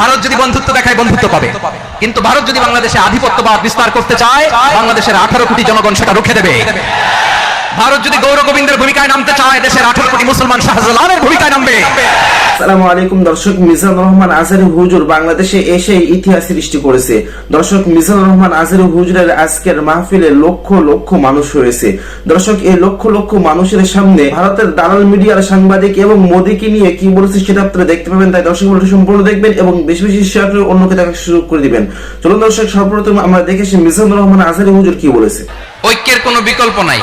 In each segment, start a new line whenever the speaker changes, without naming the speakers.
ভারত যদি বন্ধুত্ব দেখায়, বন্ধুত্ব পাবে। কিন্তু ভারত যদি বাংলাদেশে আধিপত্যবাদ বিস্তার করতে চায়, বাংলাদেশের আঠারো কোটি জনগণ সেটা রুখে দেবে। ভারত যদি গৌর গোবিন্দের ভূমিকায় নামতে চায় দেশের আঠারো কোটি মুসলমান শাহজালালের ভূমিকায় নামবে।
আসসালামু আলাইকুম দর্শক মিজানুর রহমান আজহারি হুজুর বাংলাদেশে এসে ইতিহাস সৃষ্টি করেছে। দর্শক মিজানুর রহমান আজহারি হুজুরের আজকের মাহফিলে লক্ষ লক্ষ মানুষ হয়েছে দর্শক এই লক্ষ লক্ষ মানুষের সামনে ভারতের দালাল মিডিয়ার সাংবাদিক এবং মোদীকে নিয়ে কি বলেছে সেটা আপনারা দেখতে পাবেন তাই দর্শক সম্পূর্ণ দেখবেন এবং বেশি বেশি শেয়ার করে অন্যকে দেখার সুযোগ করে দিবেন। চলুন দর্শক সর্বপ্রথম আমরা দেখেছি মিজানুর রহমান আজহারি হুজুর কি বলেছে।
ঐক্যের কোনো বিকল্প নাই।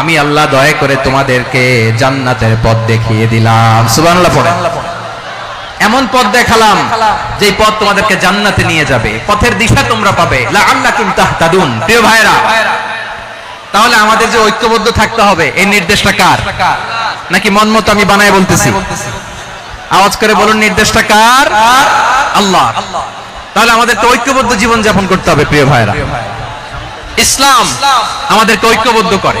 আমি আল্লাহ দয়া করে তোমাদেরকে জান্নাতের পথ দেখিয়ে দিলাম। সুবহানাল্লাহ এমন পথ দেখালাম যে পথ তোমাদেরকে জান্নাতে নিয়ে যাবে। পথের দিশা তোমরা পাবে। লাআল্লাকুম তাহতাদুন। প্রিয় ভাইরা তাহলে আমাদের যে ঐক্যবদ্ধ থাকতে হবে এই নির্দেশটা কার? নাকি মন মতো আমি বানায় বলতেছি? আওয়াজ করে বলুন নির্দেশটা কার? আল্লাহ। তাহলে আমাদেরকে ঐক্যবদ্ধ জীবন যাপন করতে হবে প্রিয় ভাইরা ইসলাম আমাদেরকে ঐক্যবদ্ধ করে।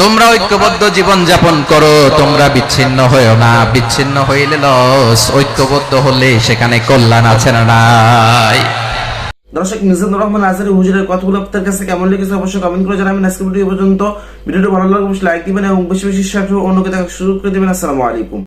তোমরা ঐক্যবদ্ধ জীবন যাপন করো, তোমরা বিচ্ছিন্ন হয়েও না। বিচ্ছিন্ন হইলে লস, ঐক্যবদ্ধ হলে সেখানে কল্যাণ আছে না নাই।
দর্শক, মিজানুর রহমান আজারি হুজুরের কথাগুলো আপনার কাছে কেমন লেগেছে অবশ্যই কমেন্ট করে জানাবেন। আজকে ভিডিও পর্যন্ত। ভিডিওটি ভালো লাগলে অবশ্যই লাইক দিবেন এবং বেশি বেশি শেয়ার অন্যকে দেখার সুযোগ করে দেবেন। আসসালামু আলাইকুম।